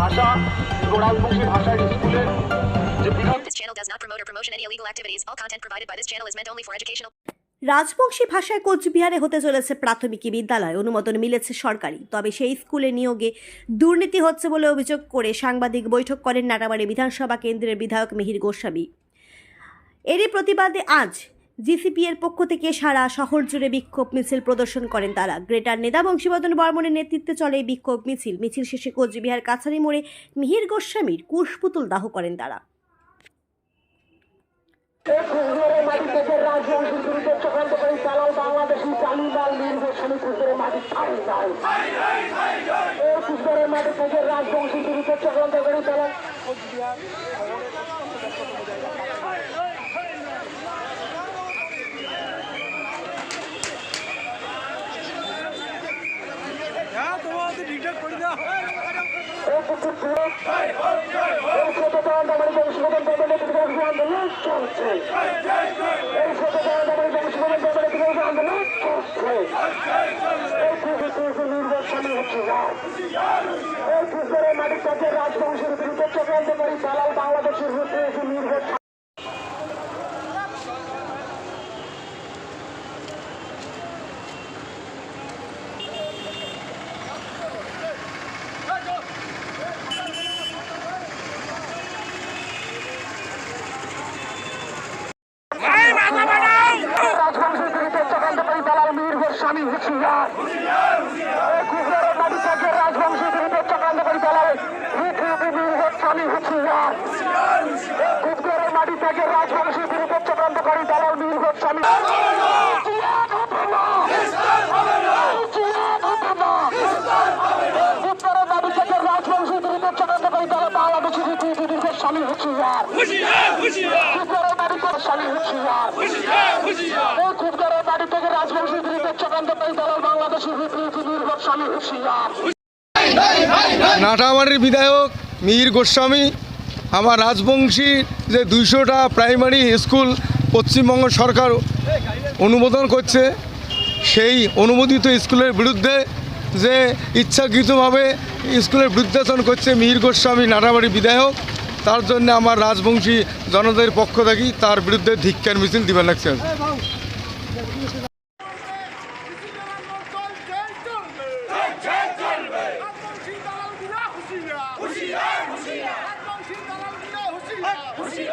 ভাষা This channel does not promote or promotion any illegal activities. All content provided by this channel is meant only for educational. Rajbanshi ভাষায় কোচবিহারে হতে চলেছে প্রাথমিক বিদ্যালয় অনুমোদন মিলেছে সরকারি তবে সেই স্কুলে নিয়োগে দুর্নীতি হচ্ছে বলে অভিযোগ করে সাংবাদিক বৈঠক করেন নাটাবাড়ি বিধানসভা কেন্দ্রের বিধায়ক মিহির গোস্বামী এরই প্রতিবাদে আজ জিসিপি এর পক্ষ থেকে সারা শহর জুড়ে বিক্ষোভ মিছিল প্রদর্শন করেন তারা। গ্রেটার নেতা বংশীবদন বর্মনের নেতৃত্বে চলে এই বিক্ষোভ মিছিল। মিছিল শেষে কোচবিহার কাছারি মোড়ে মিহির গোস্বামীর কুশপুতুল দাহ করেন তারা। মাটি থেকে বিরুদ্ধে চক্রান্ত করে চালাও বাংলাদেশি তালিবান নির্বাচনী কুচবিহারের মাটি ছাড়ি নাই এই কুচবিহারের মাটি থেকে রাজবংশীর বিরুদ্ধে চক্রান্ত করে চালাও এই কুচবিহার এই সচেতন আমার বংশীবদন বর্মনের বিরুদ্ধে আন্দোলন চলছে এই সচেতন আমার বংশীবদন বর্মনের বিরুদ্ধে আন্দোলন চলছে এই কুচবিহার নির্বাচনী হচ্ছে রাজ এই কুচবিহারের মাটি থেকে রাজবংশের বিরুদ্ধে চক্রান্ত করে চালাও বাংলাদেশের বিরুদ্ধে নির্বাচন রাজবংশের বিরুদ্ধে চক্রান্ত করে দালাল গোস্বামী হুঁশিয়ার। গুজরাটের মাটি থেকে রাজবংশের বিরুদ্ধে চক্রান্ত করে হিট মীর হুঁশিয়ার। গুজরাটের মাটি থেকে রাজবংশের বিরুদ্ধে চক্রান্ত করে দালাল মীর গোস্বামী জিয়াদ হবে না। জিয়াদ হবে না। গুজরাটের মাটি থেকে রাজবংশের বিরুদ্ধে চক্রান্ত করে দালাল বাংলাদেশের হিট হুঁশিয়ার থেকে হুঁশিয়ার এই খুবদারের বাড়ি থেকে রাজবংশী বিরুদ্ধে চক্রান্ত করে দালাল বাংলাদেশের বিপ্লবী নির্ভর হুঁশিয়ার নাটামারির বিধায়ক মিহির গোস্বামী আমার রাজবংশী যে দুইশোটা প্রাইমারি স্কুল পশ্চিমবঙ্গ সরকার অনুমোদন করছে সেই অনুমোদিত স্কুলের বিরুদ্ধে যে ইচ্ছাকৃতভাবে স্কুলের বৃদ্ধাচরণ করছে মিহির গোস্বামী নাটাবাড়ি বিধায়ক তার জন্য আমার রাজবংশী জনতার পক্ষ থাকি তার বিরুদ্ধে ধিক্ষার মিছিল দিবার লাগছে। খুশি